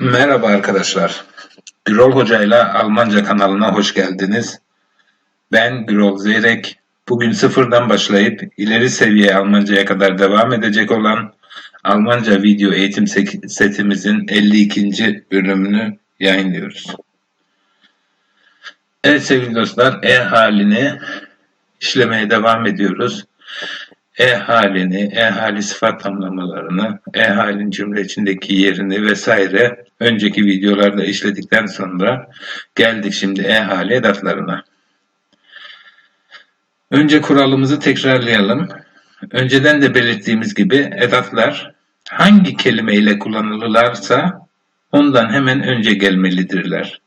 Merhaba arkadaşlar. Gürol Hoca ile Almanca kanalına hoş geldiniz. Ben Gürol Zeyrek. Bugün sıfırdan başlayıp ileri seviye Almanca'ya kadar devam edecek olan Almanca video eğitim setimizin 52. bölümünü yayınlıyoruz. Evet sevgili dostlar, E halini işlemeye devam ediyoruz. E halini, e hali sıfat tamlamalarını, e halin cümle içindeki yerini vesaire önceki videolarda işledikten sonra geldik şimdi e hali edatlarına. Önce kuralımızı tekrarlayalım. Önceden de belirttiğimiz gibi edatlar hangi kelime ile kullanılırlarsa ondan hemen önce gelmelidirler.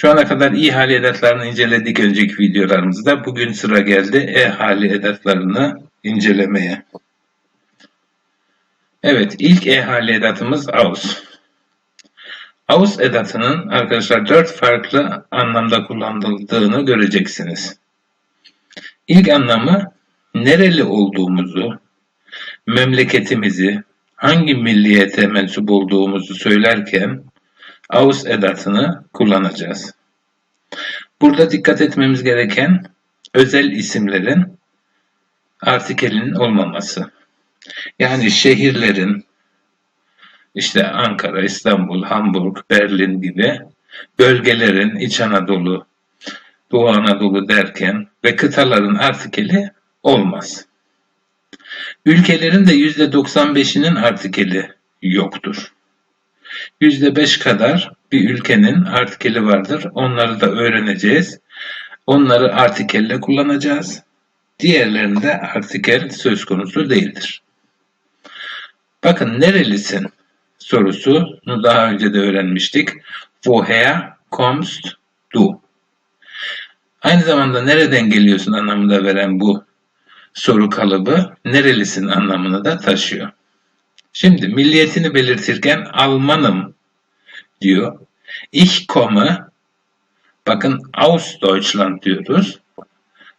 Şu ana kadar i hali edatlarını inceledik önceki videolarımızda. Bugün sıra geldi e hali edatlarını incelemeye. Evet, ilk e hali edatımız aus. Aus edatının arkadaşlar dört farklı anlamda kullanıldığını göreceksiniz. İlk anlamı nereli olduğumuzu, memleketimizi, hangi milliyete mensup olduğumuzu söylerken aus edatını kullanacağız. Burada dikkat etmemiz gereken özel isimlerin artikelinin olmaması. Yani şehirlerin işte Ankara, İstanbul, Hamburg, Berlin gibi bölgelerin İç Anadolu, Doğu Anadolu derken ve kıtaların artikeli olmaz. Ülkelerin de %95'inin artikeli yoktur. %5 kadar bir ülkenin artikeli vardır. Onları da öğreneceğiz. Onları artikelle kullanacağız. Diğerlerinde artikel söz konusu değildir. Bakın nerelisin sorusunu daha önce de öğrenmiştik. Woher kommst du? Aynı zamanda nereden geliyorsun anlamında veren bu soru kalıbı nerelisin anlamını da taşıyor. Şimdi milliyetini belirtirken Almanım diyor. Ich komme bakın aus Deutschland diyoruz.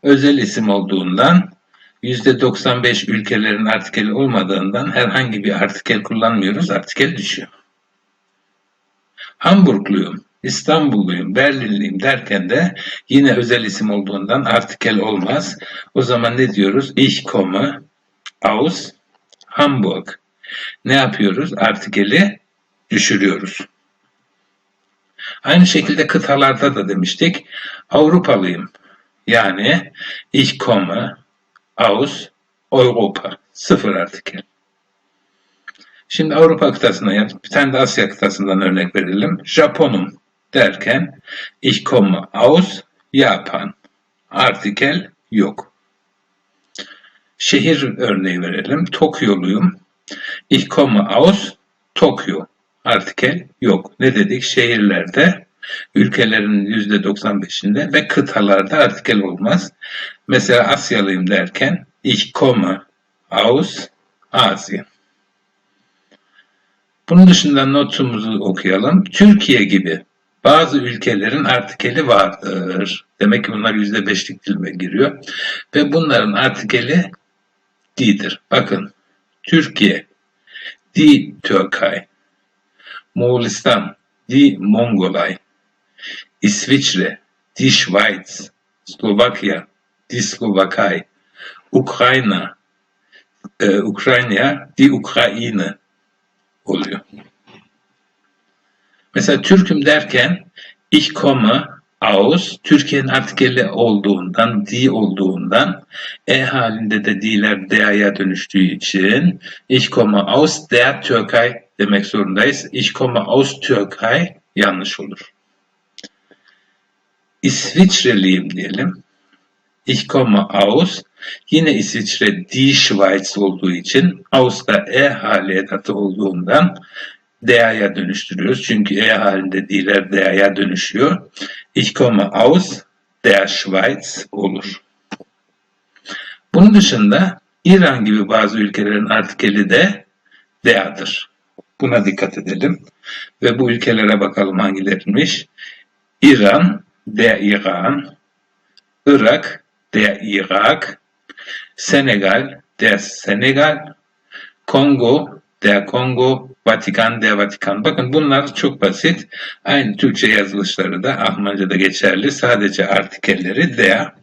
Özel isim olduğundan %95 ülkelerin artikeli olmadığından herhangi bir artikel kullanmıyoruz. Artikel düşüyor. Hamburgluyum, İstanbulluyum, Berlinliyim derken de yine özel isim olduğundan artikel olmaz. O zaman ne diyoruz? Ich komme aus Hamburg. Ne yapıyoruz? Artikeli düşürüyoruz. Aynı şekilde kıtalarda da demiştik. Avrupalıyım. Yani ich komme aus Europa. Sıfır artikel. Şimdi Avrupa kıtasına yap. Bir tane de Asya kıtasından örnek verelim. Japonum derken ich komme aus Japan. Artikel yok. Şehir örneği verelim. Tokyoluyum. Ich komme aus Tokyo. Artikel yok. Ne dedik? Şehirlerde ülkelerin %95'inde ve kıtalarda artikel olmaz. Mesela Asyalıyım derken ich komme aus Asien. Bunun dışında notumuzu okuyalım. Türkiye gibi bazı ülkelerin artikeli vardır. Demek ki bunlar %5'lik dilime giriyor. Ve bunların artikeli di'dir. Bakın Türkiye, di Türkay, Moğolistan, di Mongolay, İsviçre, die Schweiz, Slovakya, die Slovakay, Ukrayna, e, Ukrayna, die Ukrayna oluyor. Mesela Türk'üm derken ich komme aus, Türkiye'nin artikeli olduğundan, di olduğundan, e halinde de di'ler de'ya dönüştüğü için ich komme aus der Türkei demek zorundayız. Ich komme aus Türkei yanlış olur. İsviçreliyim diyelim. Ich komme aus. Yine İsviçre die Schweiz olduğu için aus da e hali edatı olduğundan DA'ya dönüştürüyoruz. Çünkü e halinde di'ler DA'ya dönüşüyor. Ich komme aus der Schweiz olur. Bunun dışında İran gibi bazı ülkelerin artikeli de DA'dır. Buna dikkat edelim. Ve bu ülkelere bakalım hangileriymiş. İran, der Iran, Irak, der Irak, Senegal, der Senegal, Kongo, der Kongo, Vatikan, der Vatikan. Bakın bunlar çok basit. Aynı Türkçe yazılışları da Almanca'da geçerli. Sadece artikelleri der.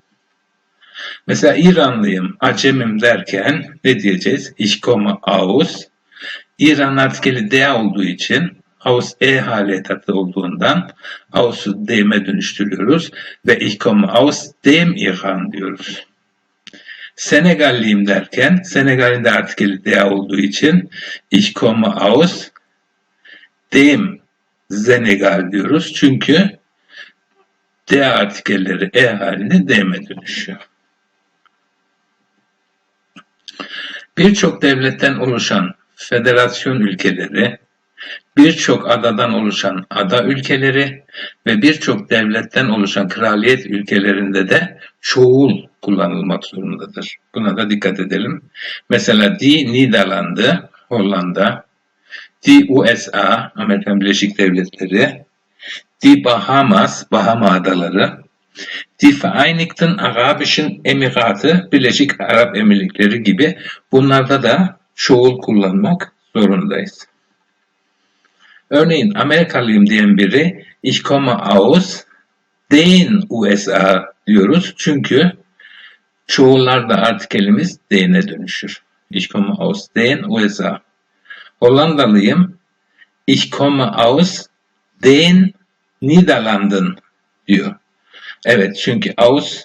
Mesela İranlıyım, Acemim derken ne diyeceğiz? Ich komme aus. İran artikeli der olduğu için aus e hali etatı olduğundan aus'u dem'e dönüştürüyoruz ve ich komme aus dem İran diyoruz. Senegalliyim derken Senegal'in de artikeli der olduğu için ich komme aus dem Senegal diyoruz. Çünkü der artikelleri e halinde dem'e dönüşüyor. Birçok devletten oluşan federasyon ülkeleri, birçok adadan oluşan ada ülkeleri ve birçok devletten oluşan kraliyet ülkelerinde de çoğul kullanılmak zorundadır. Buna da dikkat edelim. Mesela Die Niederlande, Hollanda, Die USA, Amerika Birleşik Devletleri, Die Bahamas, Bahama Adaları, Die Vereinigten Arabischen Emiratı, Birleşik Arap Emirlikleri gibi bunlarda da çoğul kullanmak zorundayız. Örneğin Amerikalıyım diyen biri ich komme aus den USA diyoruz. Çünkü çoğullarda artikelimiz den'e dönüşür. Ich komme aus den USA. Hollandalıyım. Ich komme aus den Niederlanden diyor. Evet çünkü aus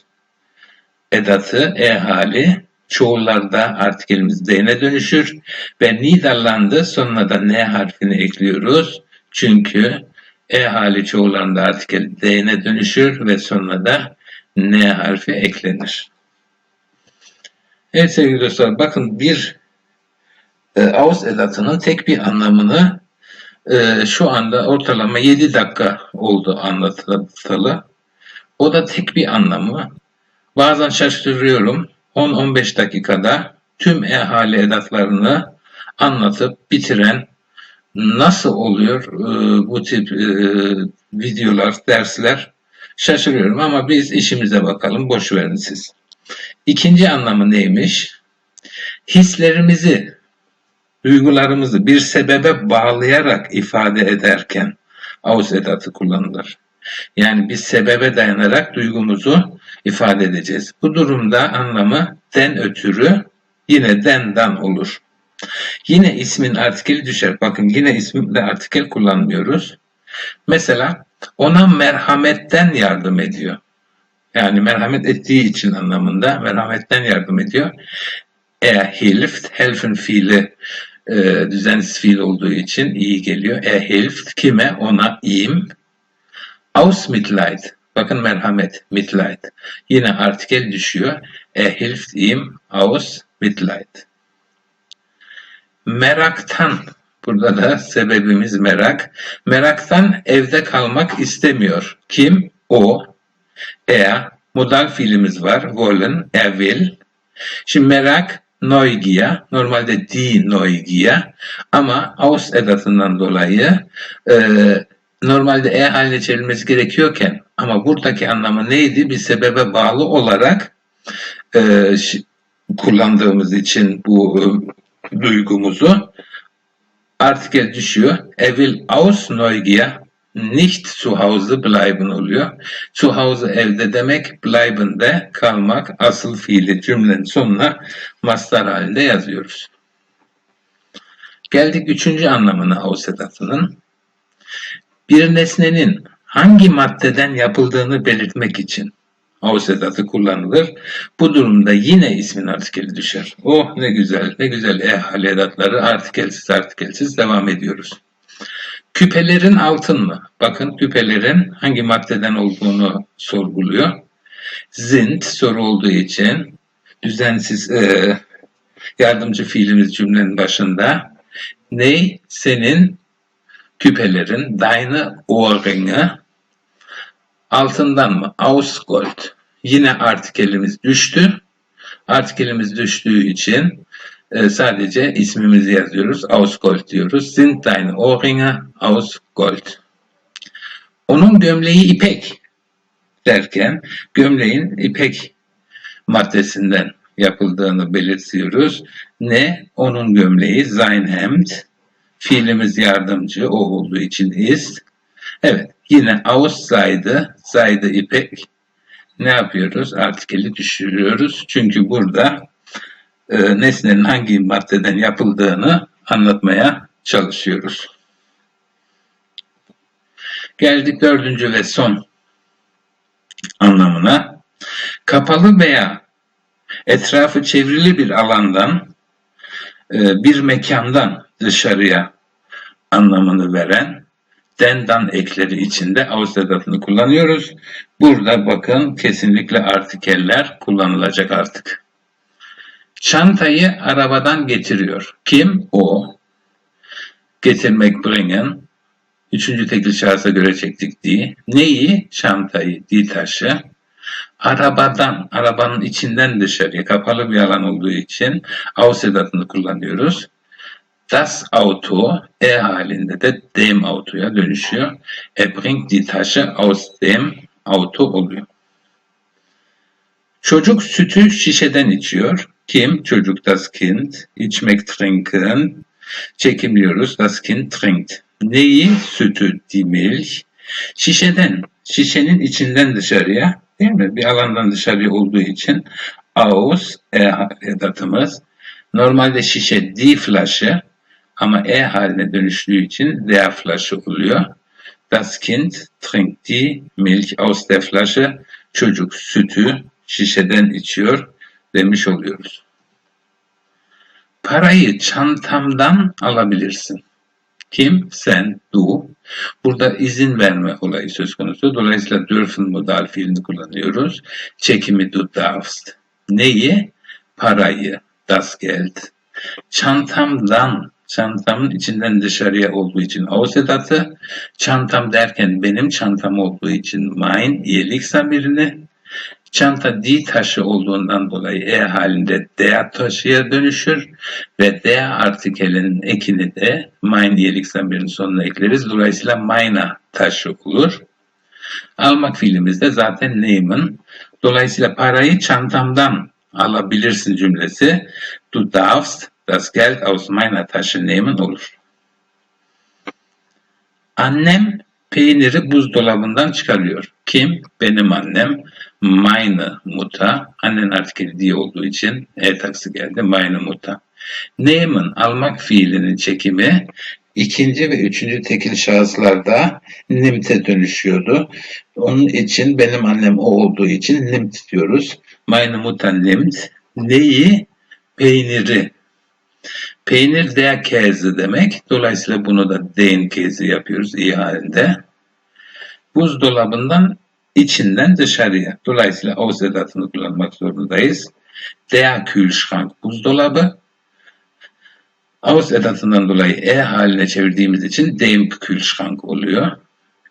edatı e hali çoğullarda artikelimiz D'ne dönüşür ve Niderlande sonuna da N harfini ekliyoruz. Çünkü E hali çoğullarında artikel D'ne dönüşür ve sonuna da N harfi eklenir. Evet sevgili dostlar bakın bir e, aus edatının tek bir anlamını e, şu anda ortalama 7 dakika oldu anlatılı. O da tek bir anlamı. Bazen şaşırıyorum. 10-15 dakikada tüm ehali edatlarını anlatıp bitiren nasıl oluyor e, bu tip e, videolar, dersler şaşırıyorum ama biz işimize bakalım boş verin siz. İkinci anlamı neymiş? Hislerimizi, duygularımızı bir sebebe bağlayarak ifade ederken aus edatı kullanılır. Yani bir sebebe dayanarak duygumuzu ifade edeceğiz. Bu durumda anlamı den ötürü yine dendan olur. Yine ismin artikeli düşer. Bakın yine isminde artikel kullanmıyoruz. Mesela ona merhametten yardım ediyor. Yani merhamet ettiği için anlamında merhametten yardım ediyor. Er hilft, helfen fiili e, düzensiz fiil olduğu için iyi geliyor. Er hilft kime? Ona ihm. Aus Mitleid Bakın merhamet, Mitleid. Yine artikel düşüyor. Er hilft ihm aus Mitleid. Meraktan. Burada da sebebimiz merak. Meraktan evde kalmak istemiyor. Kim? O. Er. Modal fiilimiz var. Wollen. Er will. Şimdi merak Neugier. Normalde die Neugier. Ama aus edatından dolayı e, normalde e haline çevrilmesi gerekiyorken ama buradaki anlamı neydi? Bir sebebe bağlı olarak e, kullandığımız için bu e, duygumuzu artikel düşüyor. Er will aus Neugier nicht zu Hause bleiben oluyor. Zu Hause evde demek, bleiben de kalmak asıl fiili cümlenin sonuna mastar halinde yazıyoruz. Geldik üçüncü anlamına aus edatının. Bir nesnenin hangi maddeden yapıldığını belirtmek için aus edatı kullanılır. Bu durumda yine ismin artikeli düşer. Oh ne güzel, ne güzel ehal edatları artikelsiz artikelsiz devam ediyoruz. Küpelerin altın mı? Bakın küpelerin hangi maddeden olduğunu sorguluyor. Zint soru olduğu için düzensiz e, yardımcı fiilimiz cümlenin başında. Ney? Senin küpelerin, deine Ohrringe altından mı? Aus Gold. Yine artikelimiz düştü. Artikelimiz düştüğü için e, sadece ismimizi yazıyoruz. Aus Gold diyoruz. Sind deine Ohrringe aus Gold. Onun gömleği ipek. derken gömleğin ipek maddesinden yapıldığını belirtiyoruz. Ne? Onun gömleği sein Hemd. Fiilimiz yardımcı o olduğu için ist. Evet yine aus Seide, Seide ipek. Ne yapıyoruz? Artikeli düşürüyoruz. Çünkü burada e, nesnenin hangi maddeden yapıldığını anlatmaya çalışıyoruz. Geldik dördüncü ve son anlamına. Kapalı veya etrafı çevrili bir alandan, e, bir mekandan dışarıya anlamını veren dendan ekleri içinde aus edatını kullanıyoruz. Burada bakın kesinlikle artikeller kullanılacak artık. Çantayı arabadan getiriyor. Kim? O. Getirmek bringen. Üçüncü tekil şahsa göre çektik diye. Neyi? Çantayı, di taşı. Arabadan, arabanın içinden dışarıya kapalı bir alan olduğu için aus edatını kullanıyoruz. Das Auto E halinde de dem Auto'ya dönüşüyor. Er bringt die Tasche aus dem Auto oluyor. Çocuk sütü şişeden içiyor. Kim? Çocuk das Kind. İçmek trinken. Çekimliyoruz. Das Kind trinkt. Neyi? Sütü, die Milch. Şişeden, şişenin içinden dışarıya değil mi? Bir alandan dışarıya olduğu için aus e edatımız. Normalde şişe die Flasche ama e haline dönüştüğü için der Flasche oluyor. Das Kind trinkt die Milch aus der Flasche. Çocuk sütü şişeden içiyor demiş oluyoruz. Parayı çantamdan alabilirsin. Kim? Sen, du. Burada izin verme olayı söz konusu. Dolayısıyla dürfen modal fiilini kullanıyoruz. Çekimi du darfst. Neyi? Parayı, das Geld. Çantamdan, çantamın içinden dışarıya olduğu için aus edatı. Çantam derken benim çantam olduğu için mein iyilik zamirini Çanta di taşı olduğundan dolayı e halinde dea taşıya dönüşür ve dea artikelinin ekini de mein iyilik zamirinin sonuna ekleriz. Dolayısıyla mayna taşı olur. Almak fiilimizde zaten nehmen. Dolayısıyla parayı çantamdan alabilirsin cümlesi. Du darfst das Geld aus meiner Tasche nehmen olur. Annem peyniri buzdolabından çıkarıyor. Kim? Benim annem. Meine Mutter. Annen artikeli diye olduğu için e taksi geldi. Meine Mutter. Nehmen almak fiilinin çekimi ikinci ve üçüncü tekil şahıslarda nimte dönüşüyordu. Onun için benim annem o olduğu için nimt diyoruz. Meine Mutter nimmt. Neyi? Peyniri. Peynir der Käse demek. Dolayısıyla bunu da den Käse yapıyoruz iyi halinde. Buzdolabından içinden dışarıya. Dolayısıyla aus edatını kullanmak zorundayız. Der Kühlschrank buzdolabı. Aus edatından dolayı e haline çevirdiğimiz için dem Kühlschrank oluyor.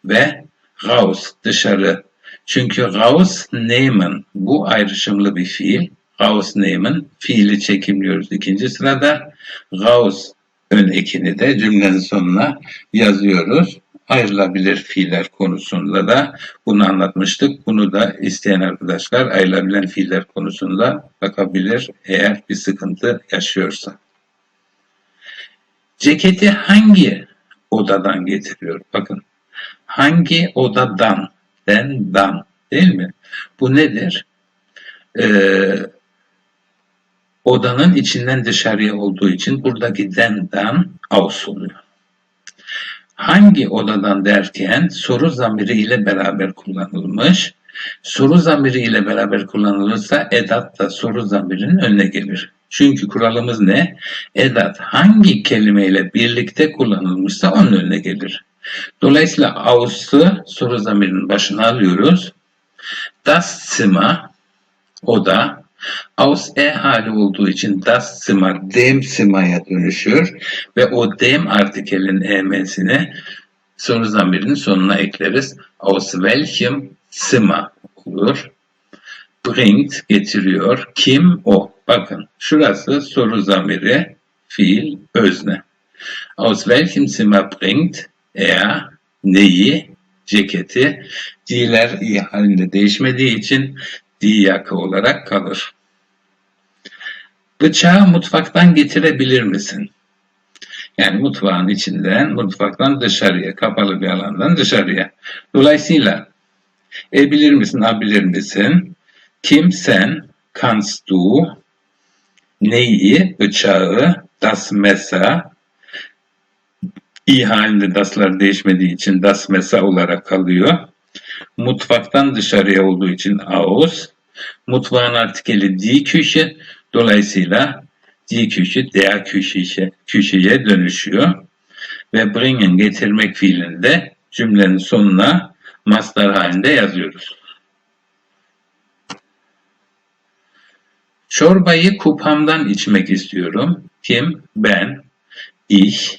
Ve raus dışarı. Çünkü raus nehmen bu ayrışımlı bir fiil. Raus nehmen fiili çekimliyoruz ikinci sırada. Raus ön ekini de cümlenin sonuna yazıyoruz ayrılabilir fiiller konusunda da bunu anlatmıştık. Bunu da isteyen arkadaşlar ayrılabilen fiiller konusunda bakabilir eğer bir sıkıntı yaşıyorsa. Ceketi hangi odadan getiriyor? Bakın hangi odadan den dan değil mi? Bu nedir? Ee, odanın içinden dışarıya olduğu için buradaki den dan aus oluyor hangi odadan derken soru zamiri ile beraber kullanılmış. Soru zamiri ile beraber kullanılırsa edat da soru zamirinin önüne gelir. Çünkü kuralımız ne? Edat hangi kelimeyle birlikte kullanılmışsa onun önüne gelir. Dolayısıyla aus'ı soru zamirinin başına alıyoruz. Das Zimmer, oda, Aus E hali olduğu için das Zimmer dem Zimmer'ya dönüşür ve o dem artikelin em'sini soru zamirinin sonuna ekleriz. Aus welchem Zimmer olur. Bringt getiriyor. Kim o? Bakın şurası soru zamiri fiil özne. Aus welchem Zimmer bringt er neyi ceketi. D'ler i halinde değişmediği için D yakı olarak kalır. Bıçağı mutfaktan getirebilir misin? Yani mutfağın içinden, mutfaktan dışarıya, kapalı bir alandan dışarıya. Dolayısıyla e bilir misin, a bilir misin? Kim sen, kannst du, neyi, bıçağı, das Messer, i halinde daslar değişmediği için das Messer olarak kalıyor. Mutfaktan dışarıya olduğu için aus. Mutfağın artikeli die Küche. Dolayısıyla die Küche der Küche, Küche'ye dönüşüyor. Ve bringen getirmek fiilinde cümlenin sonuna mastar halinde yazıyoruz. Çorbayı kupamdan içmek istiyorum. Kim? Ben. Ich.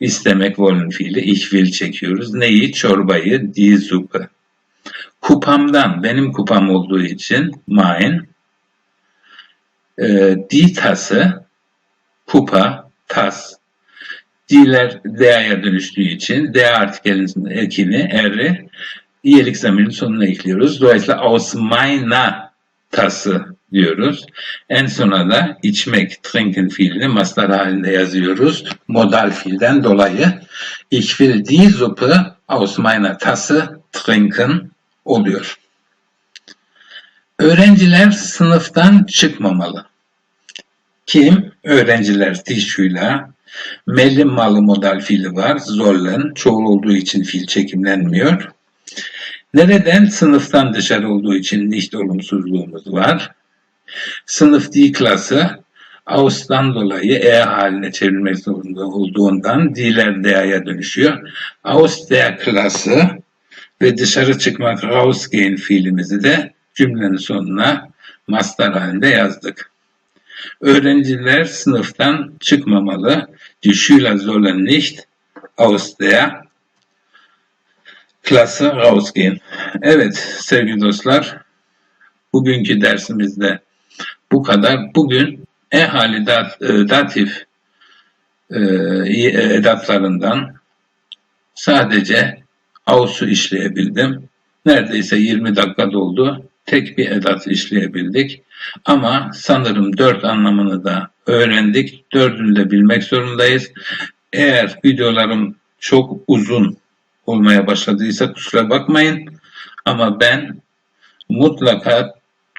İstemek wollen fiili. Ich will çekiyoruz. Neyi? Çorbayı. Die Suppe. Kupamdan. Benim kupam olduğu için mein. E, die Tasse. Kupa. Tas. D'ler D'ye dönüştüğü için D artikelinin ekini R'i iyilik zamirinin sonuna ekliyoruz. Dolayısıyla aus meiner Tasse diyoruz. En sona da içmek, trinken fiilini mastar halinde yazıyoruz. Modal fiilden dolayı. Ich will die Suppe aus meiner Tasse trinken oluyor. Öğrenciler sınıftan çıkmamalı. Kim? Öğrenciler tişuyla. Melli malı modal fiili var. Zorlen. Çoğul olduğu için fiil çekimlenmiyor. Nereden? Sınıftan dışarı olduğu için nicht olumsuzluğumuz var. Sınıf D klası Aus'tan dolayı E haline çevrilmek zorunda olduğundan D'ler D'ye dönüşüyor. Aus der klası ve dışarı çıkmak rausgehen fiilimizi de cümlenin sonuna mastar halinde yazdık. Öğrenciler sınıftan çıkmamalı. Die Schüler sollen nicht aus der Klasse rausgehen. Evet sevgili dostlar, bugünkü dersimizde bu kadar. Bugün e-hali dat, e, datif e, edatlarından sadece AUS'u işleyebildim. Neredeyse 20 dakika doldu. Tek bir edat işleyebildik. Ama sanırım dört anlamını da öğrendik. Dördünü de bilmek zorundayız. Eğer videolarım çok uzun olmaya başladıysa kusura bakmayın. Ama ben mutlaka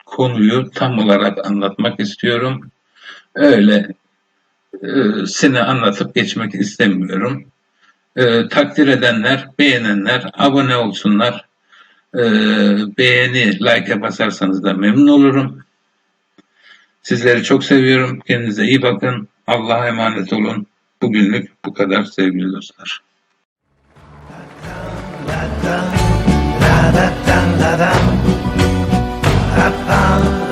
konuyu tam olarak anlatmak istiyorum. Öyle e, seni anlatıp geçmek istemiyorum. E, takdir edenler, beğenenler abone olsunlar. E, beğeni, like'e basarsanız da memnun olurum. Sizleri çok seviyorum. Kendinize iyi bakın. Allah'a emanet olun. Bugünlük bu kadar sevgili dostlar. la da da da da da